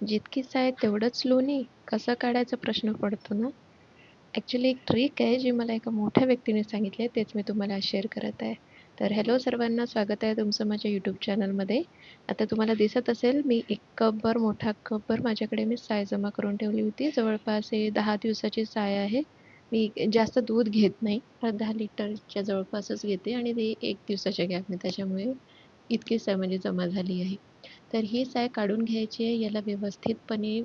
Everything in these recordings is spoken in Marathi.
जितकी आहे तेवढंच लोणी. कसं काढायचा प्रश्न पडतो ना? ॲक्च्युली एक ट्रिक आहे जी मला एका मोठ्या व्यक्तीने सांगितली आहे तेच मी तुम्हाला शेअर करत आहे. तर हॅलो सर्वांना स्वागत आहे तुमचं माझ्या यूट्यूब चॅनलमध्ये आता तुम्हाला दिसत असेल मी एक कपभर मोठा कपभर माझ्याकडे मी साय जमा करून ठेवली होती. जवळपास हे दहा दिवसाची साय आहे. मी जास्त दूध घेत नाही. दहा लिटरच्या जवळपासच घेते आणि ते एक दिवसाच्या गॅपने त्याच्यामुळे इतकी साय म्हणजे जमा झाली आहे. तर ही साय काढून घ्यायची आहे. याला व्यवस्थितपणे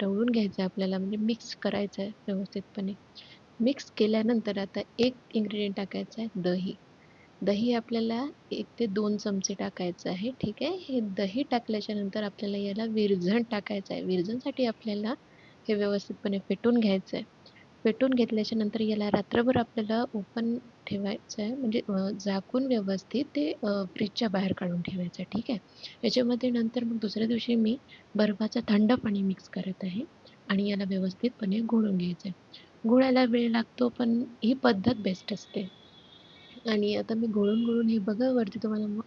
ढवळून घ्यायचं आहे आपल्याला. म्हणजे मिक्स करायचं आहे व्यवस्थितपणे. मिक्स केल्यानंतर आता एक इन्ग्रेडियंट टाकायचं आहे दही. दही आपल्याला एक ते दोन चमचे टाकायचं आहे. ठीक आहे? हे दही टाकल्याच्या नंतर आपल्याला याला विरझण टाकायचं आहे. विरजणसाठी आपल्याला हे व्यवस्थितपणे फेटून घ्यायचं आहे. पेटून घेतल्याच्या नंतर याला रात्रभर आपल्याला ओपन ठेवायचं आहे म्हणजे झाकून व्यवस्थित ते फ्रीजच्या बाहेर काढून ठेवायचं आहे ठीक आहे? याच्यामध्ये नंतर मग दुसऱ्या दिवशी मी बर्फाचं थंड पाणी मिक्स करत आहे आणि याला व्यवस्थितपणे घोळून घ्यायचं आहे घोळायला वेळ लागतो पण ही पद्धत बेस्ट असते. आणि आता मी घोळून घोळून हे बघा वरती तुम्हाला मग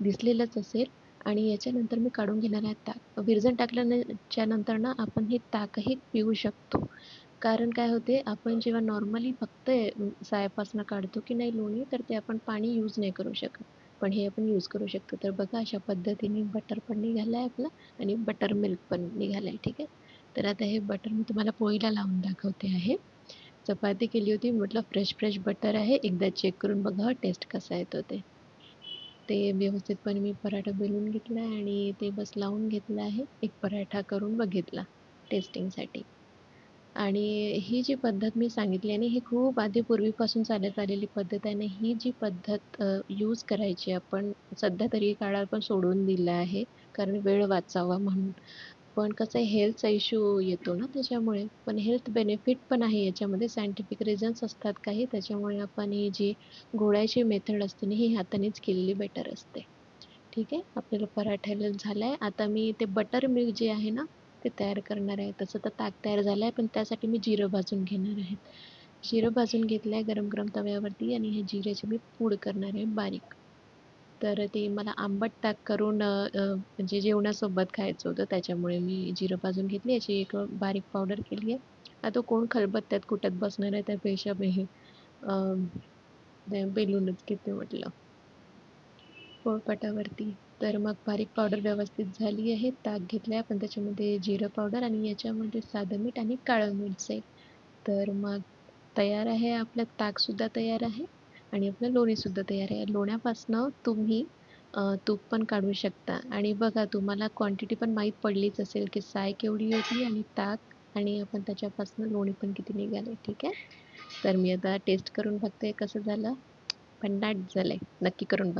दिसलेलंच असेल. आणि याच्यानंतर मी काढून घेणार आहे ताक. विरजण टाकल्याच्या नंतर ना आपण हे ताकही पिऊ शकतो. कारण काय होते आपण जेव्हा नॉर्मली फक्त सायापासून काढतो की नाही लोणी तर ते आपण पाणी यूज नाही करू शकत. पण हे आपण यूज करू शकतो. तर बघा अशा पद्धतीने बटर पण निघालं आहे आपलं आणि बटर मिल्क पण निघालं आहे ठीक आहे? तर आता हे बटर मी तुम्हाला पोळीला लावून दाखवते आहे. चपाती केली होती म्हटलं फ्रेश फ्रेश बटर आहे. एकदा चेक करून बघा टेस्ट कसा येतो ते. ते व्यवस्थितपणे मी पराठा बेलून घेतला आहे आणि ते बस लावून घेतलं आहे. एक पराठा करून बघितला टेस्टिंगसाठी आणि ही जी पद्धत मी सांगितली आहे ही खूप आधी पूर्वीपासून चालत आलेली पद्धत आहे आणि ही जी पद्धत यूज करायची आपण सध्या तरी काळात पण सोडून दिला आहे कारण वेळ वाचावा म्हणून. पण कसं आहे हेल्थचा इश्यू येतो ना त्याच्यामुळे. पण हेल्थ बेनिफिट पण आहे याच्यामध्ये. सायंटिफिक रिझन्स असतात काही त्याच्यामुळे आपण ही जी गोळ्याची मेथड असते ना ही हातानेच केलेली बेटर असते. ठीक आहे? आपल्याला पराठ्याला झालं आहे आता मी ते बटर मिल्क जे आहे ना ते तयार करणार आहे. तसं तर ताक तयार झालं आहे पण त्यासाठी मी जिरं भाजून घेणार आहे. जिरं भाजून घेतलं आहे गरम गरम तव्यावरती आणि हे जिऱ्याची मी पूड करणार आहे बारीक. तर ते मला आंबट ताक करून म्हणजे जेवणासोबत खायचं होतं त्याच्यामुळे मी जिरं भाजून घेतली. याची एक बारीक पावडर केली आहे. आता कोण खलबत्त्यात कुटत बसणार आहे त्यापेक्षा मी हे बेलूनच घेते म्हटलं? पोळपाटावरती. तर मग बारीक पावडर व्यवस्थित झाली आहे. ताक घेतलं आहे आपण त्याच्यामध्ये जिरं पावडर आणि याच्यामध्ये साधं मीठ आणि काळं मीठ जाईल. तर मग तयार आहे आपलं ताकसुद्धा तयार आहे आणि आपलं लोणीसुद्धा तयार आहे. लोण्यापासनं तुम्ही तूप पण काढू शकता. आणि बघा तुम्हाला क्वांटिटी पण माहीत पडलीच असेल की साय केवढी होती आणि ताक आणि आपण त्याच्यापासून लोणी पण किती निघाले ठीक आहे? तर मी आता टेस्ट करून बघते कसं झालं. भन्नाट झालं आहे नक्की करून